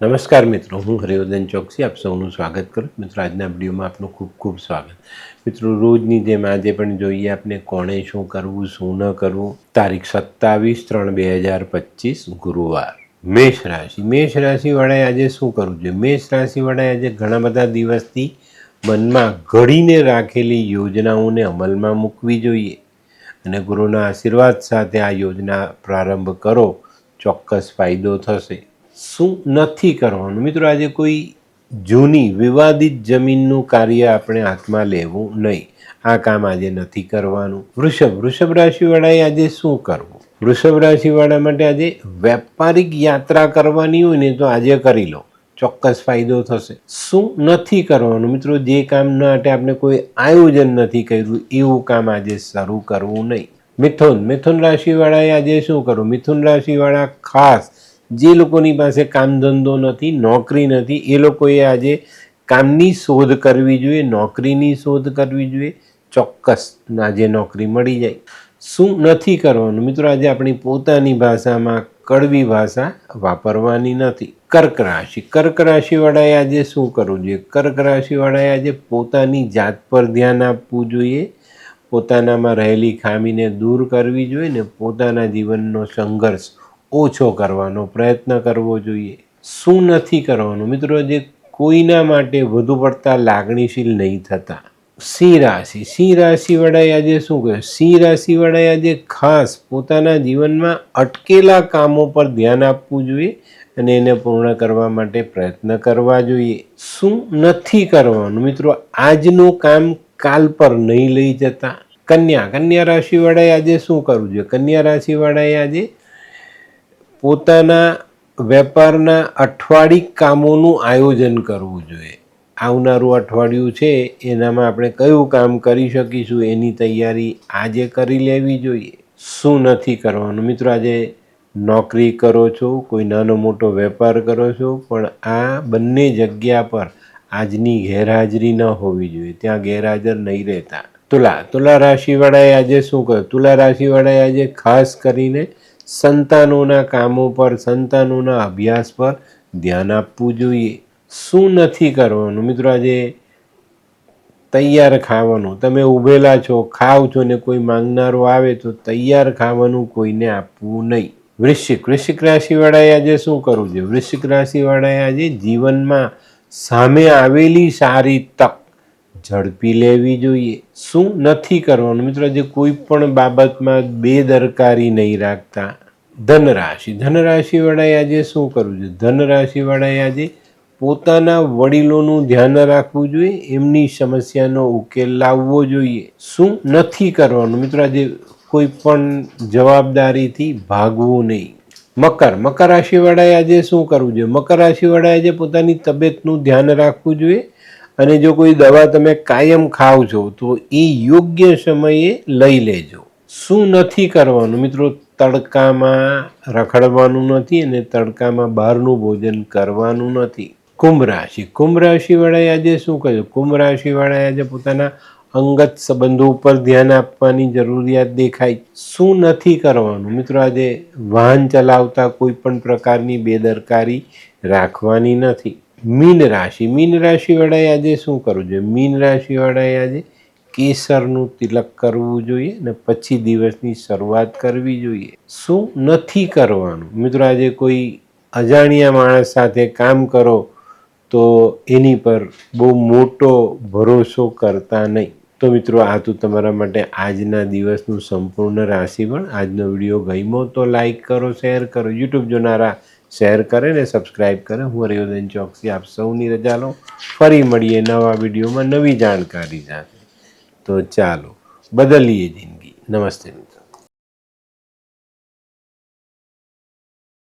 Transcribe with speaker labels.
Speaker 1: નમસ્કાર મિત્રો, હું હરિવર્ધન ચોકસી, આપ સૌનું સ્વાગત કરું મિત્રો, આજના વિડીયોમાં આપનું ખૂબ ખૂબ સ્વાગત. મિત્રો, રોજની જેમ આજે પણ જોઈએ આપણે કોણે શું કરવું, શું ન કરવું. તારીખ સત્તાવીસ ત્રણ બે હજાર પચીસ, ગુરુવાર. મેષ રાશિ. મેષ રાશિવાળાએ આજે શું કરવું જોઈએ? મેષ રાશિવાળાએ આજે ઘણા બધા દિવસથી મનમાં ઘડીને રાખેલી યોજનાઓને અમલમાં મૂકવી જોઈએ. અને ગુરુના આશીર્વાદ સાથે આ યોજના પ્રારંભ કરો, ચોક્કસ ફાયદો થશે. શું નથી કરવાનું? મિત્રો, આજે કોઈ જૂની વિવાદિત જમીનનું કાર્ય આપણે હાથમાં લેવું નહીં. આ કામ આજે નથી કરવાનું. વૃષભ વૃષભ રાશિવાળાએ આજે શું કરવું? વૃષભ રાશિવાળા માટે આજે વેપારિક યાત્રા કરવાની હોય ને તો આજે કરી લો. ચોક્કસ ફાયદો થશે. શું નથી કરવાનું? મિત્રો, જે કામ માટે આપણે કોઈ આયોજન નથી કર્યું, એવું કામ આજે શરૂ કરવું નહીં. મિથુન મિથુન રાશિવાળાએ આજે શું કરવું મિથુન રાશિવાળા ખાસ જે લોકોની પાસે કામ ધંધો નથી, નોકરી નથી, એ લોકોએ આજે કામની શોધ કરવી જોઈએ, નોકરીની શોધ કરવી જોઈએ, ચોક્કસ આજે નોકરી મળી જાય. શું નથી કરવાનું? મિત્રો, આજે આપણી પોતાની ભાષામાં કડવી ભાષા વાપરવાની નથી. કર્ક રાશિ. કર્ક રાશિવાળાએ આજે શું કરવું જોઈએ? કર્ક રાશિવાળાએ આજે પોતાની જાત પર ધ્યાન આપવું જોઈએ, પોતાનામાં રહેલી ખામીને દૂર કરવી જોઈએ ને પોતાના જીવનનો સંઘર્ષ ઓછો કરવાનો પ્રયત્ન કરવો જોઈએ. શું નથી કરવાનું? મિત્રો, જે કોઈના માટે વધુ પડતા લાગણીશીલ નહીં થતા. સિંહ રાશિ. સિંહ રાશિવાળાએ આજે શું કહ્યું સિંહ રાશિવાળાએ આજે ખાસ પોતાના જીવનમાં અટકેલા કામો પર ધ્યાન આપવું જોઈએ અને એને પૂર્ણ કરવા માટે પ્રયત્ન કરવા જોઈએ. શું નથી કરવાનું? મિત્રો, આજનું કામ કાલ પર નહીં લઈ જતા. કન્યા. કન્યા રાશિવાળાએ આજે શું કરવું જોઈએ? કન્યા રાશિવાળાએ આજે પોતાના વેપારના અઠવાડિક કામોનું આયોજન કરવું જોઈએ. આવનારું અઠવાડિયું છે, એનામાં આપણે કયું કામ કરી શકીશું, એની તૈયારી આજે કરી લેવી જોઈએ. શું નથી કરવાનું? મિત્રો, આજે નોકરી કરો છો, કોઈ નાનો મોટો વેપાર કરો છો, પણ આ બંને જગ્યા પર આજની ગેરહાજરી ન હોવી જોઈએ. ત્યાં ગેરહાજર નહીં રહેતા. તુલા તુલા રાશિવાળાએ આજે શું કહ્યું? તુલા રાશિવાળાએ આજે ખાસ કરીને સંતાનોના કામો પર, સંતાનોના અભ્યાસ પર ધ્યાન આપવું જોઈએ. શું નથી કરવાનું? મિત્રો, આજે તૈયાર ખાવાનું. તમે ઊભેલા છો, ખાવ છો ને કોઈ માંગનારો આવે તો તૈયાર ખાવાનું કોઈને આપવું નહીં. વૃશ્ચિક વૃશ્ચિક રાશિવાળાએ આજે શું કરવું જોઈએ? વૃશ્ચિક રાશિવાળાએ આજે જીવનમાં સામે આવેલી સારી તક ઝડપી લેવી જોઈએ. શું નથી કરવાનું? મિત્રો જે કોઈ પણ બાબતમાં બેદરકારી નહીં રાખતા. ધનરાશિ. ધનરાશિવાળાએ આજે શું કરવું જોઈએ? ધનરાશિવાળાએ આજે પોતાના વડીલોનું ધ્યાન રાખવું જોઈએ. એમની સમસ્યાનો ઉકેલ લાવવો જોઈએ. શું નથી કરવાનું? મિત્રો, આજે કોઈ પણ જવાબદારીથી ભાગવું નહીં. મકર. મકર રાશિવાળાએ આજે શું કરવું જોઈએ? મકર રાશિવાળાએ આજે પોતાની તબિયતનું ધ્યાન રાખવું જોઈએ. અને જો કોઈ દવા તમે કાયમ ખાવ છો, તો એ યોગ્ય સમયે લઈ લેજો. શું નથી કરવાનું? મિત્રો, તડકામાં રખડવાનું નથી અને તડકામાં બહારનું ભોજન કરવાનું નથી. કુંભ રાશિ. કુંભ રાશિવાળાએ આજે શું કહ્યું કુંભ રાશિવાળાએ આજે પોતાના અંગત સંબંધો ઉપર ધ્યાન આપવાની જરૂરિયાત દેખાય શું નથી કરવાનું? મિત્રો, આજે વાહન ચલાવતા કોઈ પણ પ્રકારની બેદરકારી રાખવાની નથી. મીન રાશિ. મીન રાશિવાળાએ આજે શું કરવું જોઈએ? મીન રાશિવાળાએ આજે કેસરનું તિલક કરવું જોઈએ ને પછી દિવસની શરૂઆત કરવી જોઈએ. શું નથી કરવાનું? મિત્રો, આજે કોઈ અજાણ્યા માણસ સાથે કામ કરો તો એની પર બહુ મોટો ભરોસો કરતા નહીં. તો મિત્રો, આ તો તમારા માટે આજના દિવસનું સંપૂર્ણ રાશિફળ આજનો વીડિયો ગમ્યો તો લાઈક કરો, શેર કરો. યુટ્યુબ જોનારા શેર કરે ને સબસ્ક્રાઈબ કરે. હું હરિવર્ધન ચોકસી આપ સૌની રજા લો ફરી મળીએ નવા વિડીયોમાં નવી જાણકારી સાથે. તો ચાલો, બદલીએ જિંદગી. નમસ્તે